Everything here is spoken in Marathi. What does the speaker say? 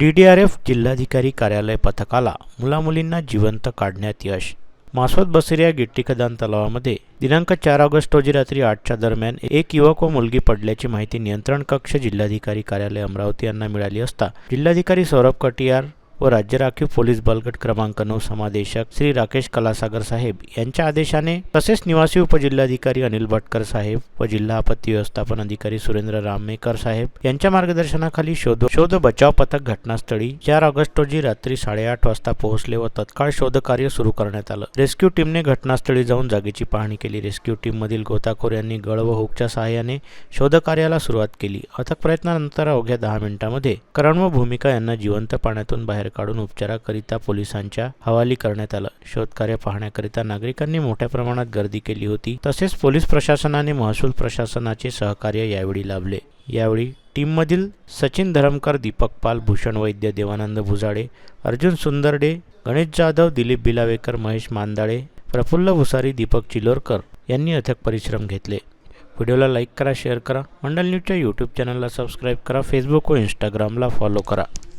डी डी आर एफ जिल्हाधिकारी कार्यालय पथकाला मुलामुलींना जिवंत काढण्यात यश. मासवत बसेरिया गिट्टीकदान तलावामध्ये दिनांक चार ऑगस्ट रोजी रात्री आठच्या दरम्यान एक युवक व मुलगी पडल्याची माहिती नियंत्रण कक्ष जिल्हाधिकारी कार्यालय अमरावती यांना मिळाली असता जिल्हाधिकारी सौरभ कटियार व राज्य राखीव पोलीस बलगट क्रमांक नऊ समादेशक श्री राकेश कलासागर साहेब यांच्या आदेशाने तसेच निवासी उपजिल्हाधिकारी अनिल भटकर साहेब व जिल्हा आपत्ती व्यवस्थापन अधिकारी सुरेंद्र रामेकर साहेब यांच्या मार्गदर्शनाखाली शोध शोध बचाव पथक घटनास्थळी चार ऑगस्ट रोजी रात्री साडेआठ वाजता पोहोचले व तत्काळ शोधकार्य सुरू करण्यात आलं. रेस्क्यू टीमने घटनास्थळी जाऊन जागेची पाहणी केली. रेस्क्यू टीम मधील गोताखोर यांनी गळ व हुकच्या सहाय्याने शोधकार्याला सुरुवात केली. अथक प्रयत्नानंतर अवघ्या दहा मिनिटांमध्ये करण व भूमिका यांना जिवंत पाण्यातून बाहेर काढून उपचाराकरिता पोलिसांच्या हवाली करण्यात आलं. शोधकार्य पाहण्याकरिता नागरिकांनी मोठ्या प्रमाणात गर्दी केली होती. तसेच पोलीस प्रशासनाने महसूल प्रशासनाचे सहकार्य यावेळी लाभले. यावेळी टीममधील सचिन धरमकर दीपक पाल भूषण वैद्य देवानंद भुजाडे अर्जुन सुंदरडे गणेश जाधव दिलीप बिलावेकर महेश मांदाळे प्रफुल्ल भुसारी दीपक चिलोरकर यांनी अथक परिश्रम घेतले. व्हिडिओला लाईक करा शेअर करा. मंडल न्यूजच्या यूट्यूब चॅनलला सबस्क्राईब करा. फेसबुक व इंस्टाग्रामला फॉलो करा.